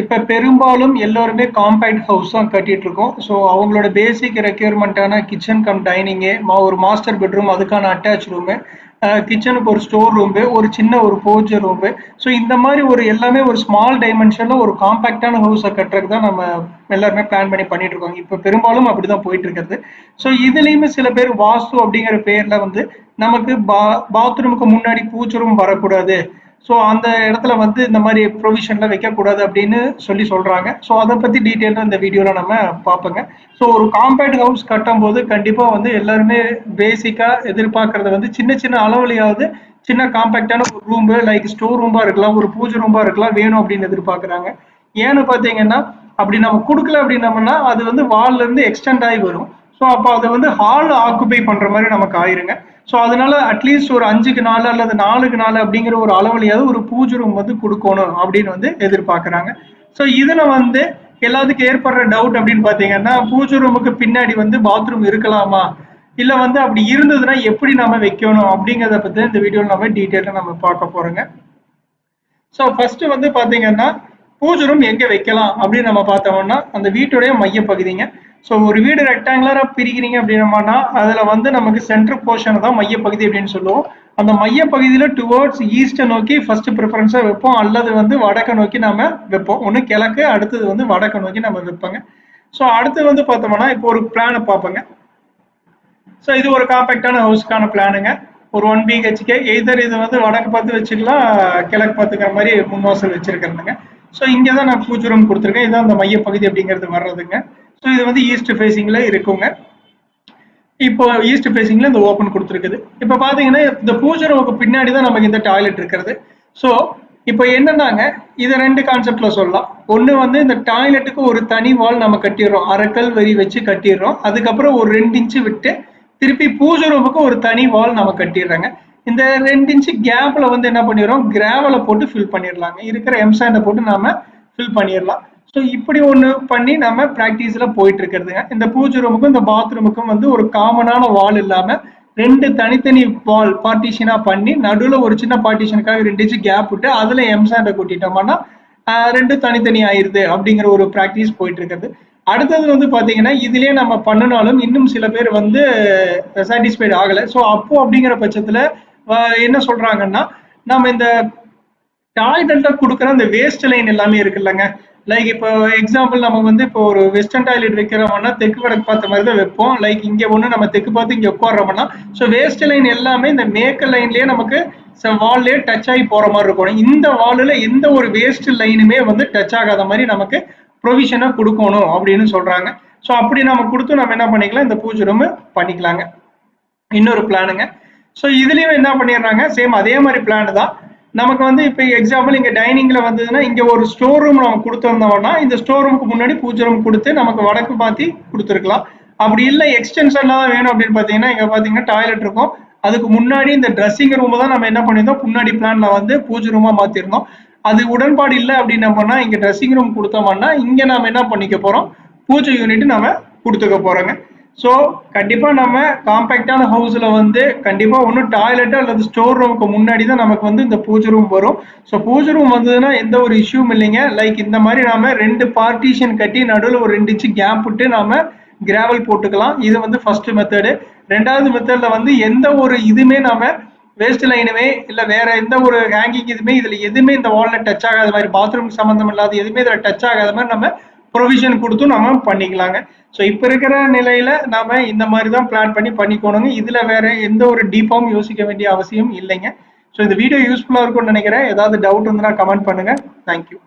இப்போ பெரும்பாலும் எல்லோருமே காம்பேக்ட் ஹவுஸ் தான் கட்டிட்டு இருக்கோம் ஸோ அவங்களோட பேசிக் ரெக்யர்மெண்ட்டான கிச்சன் கம் டைனிங்கு ஒரு மாஸ்டர் பெட்ரூம் அதுக்கான அட்டாச் ரூமு கிச்சனுக்கு ஒரு ஸ்டோர் ரூமு ஒரு சின்ன ஒரு போஜர் ரூமு ஸோ இந்த மாதிரி ஒரு எல்லாமே ஒரு ஸ்மால் டைமென்ஷனில் ஒரு காம்பேக்டான ஹவுஸை கட்டுறதுக்கு தான் நம்ம எல்லாருமே பிளான் பண்ணி பண்ணிட்டு இருக்கோம் இப்போ பெரும்பாலும் அப்படி தான் போயிட்டு இருக்கிறது ஸோ இதுலேயுமே சில பேர் வாஸ்து அப்படிங்கிற பேரில் வந்து நமக்கு பா பாத்ரூமுக்கு முன்னாடி பூச்சரும் வரக்கூடாது. ஸோ அந்த இடத்துல வந்து இந்த மாதிரி ப்ரொவிஷன்லாம் வைக்கக்கூடாது அப்படின்னு சொல்லி சொல்கிறாங்க ஸோ அதை பற்றி டீட்டெயிலாக இந்த வீடியோவில் நம்ம பார்ப்போங்க. ஸோ ஒரு காம்பேக்ட் ஹவுஸ் கட்டும் போது கண்டிப்பாக வந்து எல்லாருமே பேசிக்காக எதிர்பார்க்கறது வந்து சின்ன சின்ன அளவுலையாவது சின்ன காம்பேக்டான ஒரு ரூம்பு லைக் ஸ்டோர் ரூமாக இருக்கலாம் ஒரு பூஜை ரூமாக இருக்கலாம் வேணும் அப்படின்னு எதிர்பார்க்குறாங்க. ஏன்னு பார்த்தீங்கன்னா அப்படி நம்ம கொடுக்கல அப்படின்னம்னா அது வந்து வால்ல இருந்து எக்ஸ்டெண்ட் ஆகி வரும். ஸோ அப்போ அதை வந்து ஹால் ஆக்குபை பண்ணுற மாதிரி நமக்கு ஆயிருங்க. ஸோ அதனால அட்லீஸ்ட் ஒரு அஞ்சுக்கு நாலு அல்லது நாலுக்கு நாலு அப்படிங்கிற ஒரு அளவுலையாவது ஒரு பூஜை ரூம் வந்து கொடுக்கணும் அப்படின்னு வந்து எதிர்பார்க்குறாங்க. ஸோ இதில் வந்து எல்லாத்துக்கும் ஏற்படுற டவுட் அப்படின்னு பார்த்தீங்கன்னா பூஜை ரூமுக்கு பின்னாடி வந்து பாத்ரூம் இருக்கலாமா? இல்லை வந்து அப்படி இருந்ததுன்னா எப்படி நம்ம வைக்கணும் அப்படிங்கிறத பற்றி இந்த வீடியோவில் நம்ம டீட்டெயிலாக நம்ம பார்க்க போகிறோங்க ஸோ ஃபர்ஸ்ட் வந்து பார்த்தீங்கன்னா பூஜை ரூம் எங்கே வைக்கலாம் அப்படின்னு நம்ம பார்த்தோம்னா அந்த வீட்டுடைய மையப்பகுதிங்க. ஸோ ஒரு வீடு ரெக்டாங்குலராக பிரிக்கிறீங்க அப்படின்னோம்னா அதில் வந்து நமக்கு சென்டர் போர்ஷன் தான் மையப்பகுதி அப்படின்னு சொல்லுவோம். அந்த மையப்பகுதியில் டுவோர்ட்ஸ் ஈஸ்ட்டை நோக்கி ஃபர்ஸ்ட் ப்ரிஃபரன்ஸாக வைப்போம். அல்லது வந்து வடக்கை நோக்கி நம்ம வைப்போம். ஒன்று கிழக்கு அடுத்தது வந்து வடக்கை நோக்கி நம்ம வைப்போங்க. ஸோ அடுத்து வந்து பார்த்தோம்னா இப்போ ஒரு பிளானை பார்ப்போங்க. ஸோ இது ஒரு காம்பேக்டான ஹவுஸ்க்கான பிளானுங்க ஒரு ஒன் பிஹெச்கே எய்தர் இது வந்து வடக்கு பார்த்து வச்சுக்கலாம் கிழக்கு பார்த்துக்கிற மாதிரி முன்வாசல் வச்சிருக்கிறதுங்க. ஸோ இங்கே தான் நான் பூஜை ரூம் கொடுத்துருக்கேன். இதுதான் அந்த மையப்பகுதி அப்படிங்கிறது வர்றதுங்க. ஸோ இது வந்து ஈஸ்ட் ஃபேஸிங்கில் இருக்குங்க. இப்போ ஈஸ்ட் ஃபேஸிங்கில் இந்த ஓப்பன் கொடுத்துருக்குது. இப்போ பார்த்தீங்கன்னா இந்த பூஜை ரூமுக்கு பின்னாடி தான் நமக்கு இந்த டாய்லெட் இருக்கிறது. ஸோ இப்போ என்னன்னாங்க இதை ரெண்டு கான்செப்டில் சொல்லலாம். ஒன்று வந்து இந்த டாய்லெட்டுக்கு ஒரு தனி வால் நம்ம கட்டிடுறோம். அரைக்கல் வரி வச்சு கட்டிடுறோம். அதுக்கப்புறம் ஒரு ரெண்டு இன்ச்சு விட்டு திருப்பி பூஜை ரூமுக்கு ஒரு தனி வால் நம்ம கட்டிடுறாங்க. இந்த ரெண்டு இன்ச்சு கேப்பில் வந்து என்ன பண்ணிடுறோம்? கிராவலை போட்டு ஃபில் பண்ணிடலாங்க. இருக்கிற எம்சாண்டை போட்டு நாம் ஃபில் பண்ணிடலாம். ஸோ இப்படி ஒன்று பண்ணி நம்ம ப்ராக்டிஸில் போயிட்டு இருக்கிறதுங்க. இந்த பூஜை ரூமுக்கும் இந்த பாத்ரூமுக்கும் வந்து ஒரு காமனான வால் இல்லாமல் ரெண்டு தனித்தனி வால் பார்ட்டிஷனாக பண்ணி நடுவில் ஒரு சின்ன பார்ட்டிஷனுக்காக ரெண்டு இன்ச்சு கேப் விட்டு அதில் எம்சாண்டை கூட்டிட்டோம்னா ரெண்டு தனித்தனி ஆயிடுது அப்படிங்கிற ஒரு ப்ராக்டிஸ் போயிட்டு இருக்கிறது. அடுத்தது வந்து பார்த்தீங்கன்னா இதுலேயே நம்ம பண்ணினாலும் இன்னும் சில பேர் வந்து சாட்டிஸ்ஃபைடு ஆகலை. ஸோ அப்போ அப்படிங்கிற பட்சத்தில் என்ன சொல்கிறாங்கன்னா நம்ம இந்த டாய்லெட்ல கொடுக்குற அந்த வேஸ்ட் லைன் எல்லாமே இருக்குல்லங்க. லைக் இப்போ எக்ஸாம்பிள் நம்ம வந்து இப்போ ஒரு வெஸ்டர்ன் டாய்லெட் வைக்கிறோம்னா தெற்கு வடக்கு பார்த்த மாதிரி தான் வைப்போம். லைக் இங்கே ஒன்று நம்ம தெற்கு பார்த்து இங்கே உட்காடுறோம்னா ஸோ வேஸ்ட் லைன் எல்லாமே இந்த மேக்க லைன்லேயே நமக்கு வால்லே டச் ஆகி போகிற மாதிரி இருக்கணும். இந்த வாலில் எந்த ஒரு வேஸ்ட் லைனுமே வந்து டச் ஆகாத மாதிரி நமக்கு ப்ரொவிஷனாக கொடுக்கணும் அப்படின்னு சொல்கிறாங்க ஸோ அப்படி நம்ம கொடுத்து நம்ம என்ன பண்ணிக்கலாம்? இந்த பூஜை ரூம் பண்ணிக்கலாங்க. இன்னொரு பிளானுங்க ஸோ இதுலேயும் என்ன பண்ணிடுறாங்க? சேம் அதே மாதிரி பிளான் தான். நமக்கு வந்து இப்போ எக்ஸாம்பிள் இங்கே டைனிங்கில் வந்ததுன்னா இங்கே ஒரு ஸ்டோர் ரூம் நம்ம கொடுத்துருந்தோம்னா இந்த ஸ்டோர் ரூமுக்கு முன்னாடி பூஜை ரூம் கொடுத்து நமக்கு வடக்கு மாற்றி கொடுத்துருக்கலாம். அப்படி இல்லை எக்ஸ்டென்ஷன்லாம் தான் வேணும் அப்படின்னு பார்த்தீங்கன்னா இங்கே பார்த்தீங்கன்னா டாய்லெட் இருக்கும். அதுக்கு முன்னாடி இந்த ட்ரெஸ்ஸிங் ரூம் தான் நம்ம என்ன பண்ணியிருந்தோம்? முன்னாடி பிளான்ல வந்து பூஜை ரூமாக மாற்றிருந்தோம் அது உடன்பாடு இல்லை அப்படின்னம்னா இங்கே ட்ரெஸ்ஸிங் ரூம் கொடுத்தோம்னா இங்கே நாம் என்ன பண்ணிக்க போகிறோம் பூஜை யூனிட் நம்ம கொடுத்துக்க போகிறோங்க ஸோ கண்டிப்பாக நம்ம காம்பேக்டான ஹவுஸில் வந்து கண்டிப்பாக ஒன்று டாய்லெட்டு அல்லது ஸ்டோர் ரூமுக்கு முன்னாடி தான் நமக்கு வந்து இந்த பூஜை ரூம் வரும். ஸோ பூஜை ரூம் வந்ததுன்னா எந்த ஒரு இஷ்யூவும் இல்லைங்க. லைக் இந்த மாதிரி நாம ரெண்டு பார்ட்டிஷன் கட்டி நடுவில் ஒரு ரெண்டு இன்ச்சு கேப் விட்டு நாம கிராவல் போட்டுக்கலாம். இது வந்து ஃபர்ஸ்ட் மெத்தடு ரெண்டாவது மெத்தடில் வந்து எந்த ஒரு இதுவுமே நாம வேஸ்ட் லைனுமே இல்லை வேற எந்த ஒரு ஹேங்கிங் இதுவுமே இதில் எதுவுமே இந்த வாலில் டச் ஆகாத மாதிரி பாத்ரூம் சம்மந்தம் இல்லாத எதுவுமே இதில் டச் ஆகாத மாதிரி நம்ம ப்ரொவிஷன் கொடுத்தும் நம்ம பண்ணிக்கலாங்க. ஸோ இப்போ இருக்கிற நிலையில நாம இந்த மாதிரி தான் பிளான் பண்ணி பண்ணிக்கணுங்க. இதுல வேற எந்த ஒரு டீப்பாகவும் யோசிக்க வேண்டிய அவசியம் இல்லைங்க. ஸோ இந்த வீடியோ யூஸ்ஃபுல்லாக இருக்கும்னு நினைக்கிறேன். ஏதாவது டவுட் இருந்ததுன்னா கமெண்ட் பண்ணுங்க. தேங்க்யூ